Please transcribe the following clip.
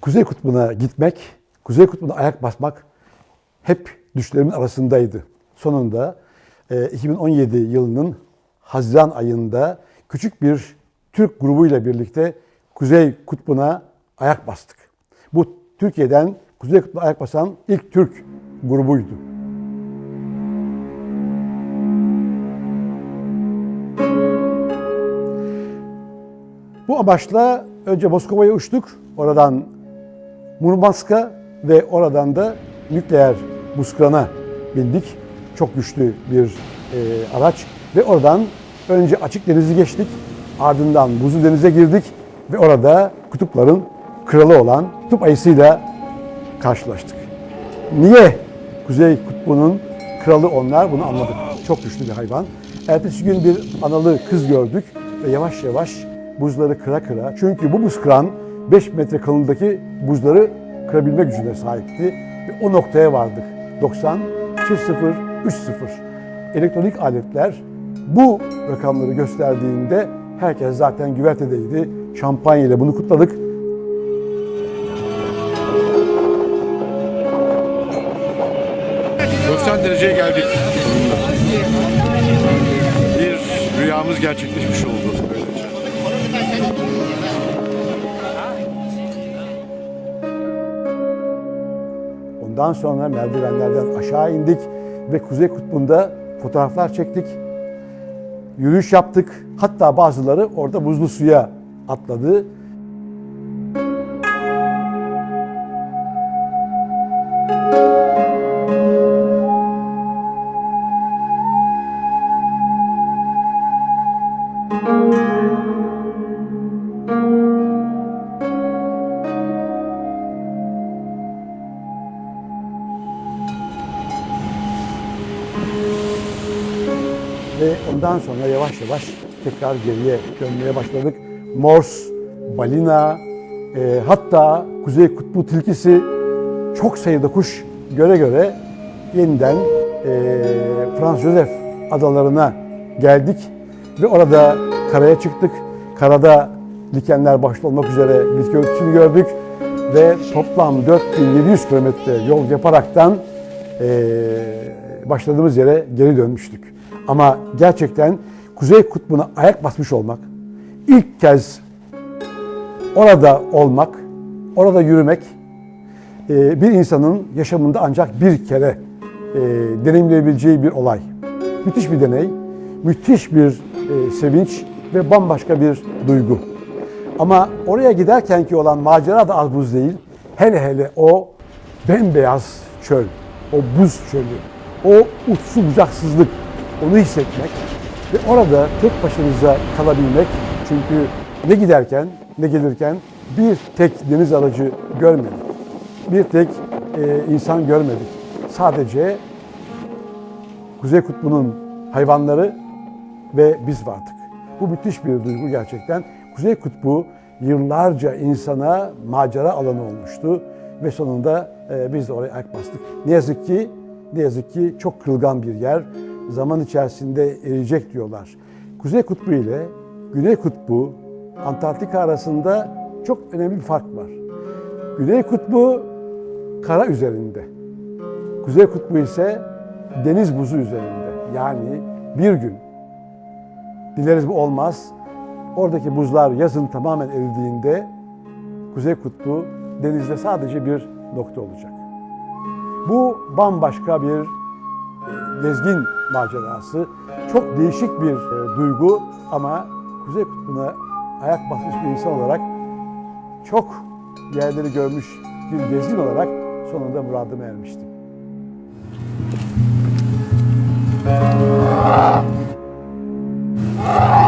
Kuzey Kutbu'na gitmek, Kuzey Kutbu'na ayak basmak hep düşlerimin arasındaydı. Sonunda e, 2017 yılının Haziran ayında küçük bir Türk grubuyla birlikte Kuzey Kutbu'na ayak bastık. Bu Türkiye'den Kuzey Kutbu'na ayak basan ilk Türk grubuydu. Bu amaçla önce Moskova'ya uçtuk. Oradan Murmansk'a ve oradan da nükleer Buskran'a bindik. Çok güçlü bir e, araç ve oradan önce açık denizi geçtik. Ardından buzlu denize girdik ve orada kutupların kralı olan kutup ayısıyla karşılaştık. Niye Kuzey Kutbu'nun kralı onlar bunu anladık. Çok güçlü bir hayvan. Ertesi gün bir analı kız gördük ve yavaş yavaş buzları kıra kıra. Çünkü bu buz kıran 5 metre kalınlığındaki buzları kırabilme gücüne sahipti. Ve o noktaya vardık. 90, 0, 3 0. Elektronik aletler bu rakamları gösterdiğinde herkes zaten güvertedeydi. Şampanya ile bunu kutladık. Cık, 90 dereceye geldik. Bir rüyamız gerçekleşmiş oldu. Böylece. Ondan sonra merdivenlerden aşağı indik ve Kuzey Kutbu'nda fotoğraflar çektik. Yürüyüş yaptık. Hatta bazıları orada buzlu suya atladı. Ve ondan sonra yavaş yavaş tekrar geriye dönmeye başladık. Mors, balina, e, hatta Kuzey Kutbu tilkisi çok sayıda kuş göre göre yeniden e, Franz Josef adalarına geldik ve orada karaya çıktık. Karada dikenler başta olmak üzere bitki örtüsünü gördük ve toplam 4700 kilometre yol yaparaktan e, başladığımız yere geri dönmüştük. Ama gerçekten Kuzey Kutbu'na ayak basmış olmak, ilk kez orada olmak, orada yürümek e, bir insanın yaşamında ancak bir kere e, deneyimleyebileceği bir olay. Müthiş bir deney, müthiş bir e, sevinç ve bambaşka bir duygu. Ama oraya giderkenki olan macera da az buz değil. Hele hele o bembeyaz çöl, o buz çölü, o uçsuz bucaksızlık, onu hissetmek ve orada tek başınıza kalabilmek. Çünkü ne giderken ne gelirken bir tek deniz aracı görmedik. Bir tek e, insan görmedik. Sadece Kuzey Kutbu'nun hayvanları ve biz vardık. Bu müthiş bir duygu gerçekten. Kuzey Kutbu yıllarca insana macera alanı olmuştu ve sonunda e, biz de oraya ayak bastık. Ne yazık ki ne yazık ki çok kırılgan bir yer. Zaman içerisinde eriyecek diyorlar. Kuzey Kutbu ile Güney Kutbu, Antarktika arasında çok önemli bir fark var. Güney Kutbu kara üzerinde. Kuzey Kutbu ise deniz buzu üzerinde. Yani bir gün dileriz bu olmaz. Oradaki buzlar yazın tamamen eridiğinde Kuzey Kutbu denizde sadece bir nokta olacak. Bu bambaşka bir gezgin macerası. Çok değişik bir e, duygu ama Kuzey Kutbu'na ayak basmış bir insan olarak çok yerleri görmüş bir gezgin olarak sonunda muradıma ermiştim. Ah!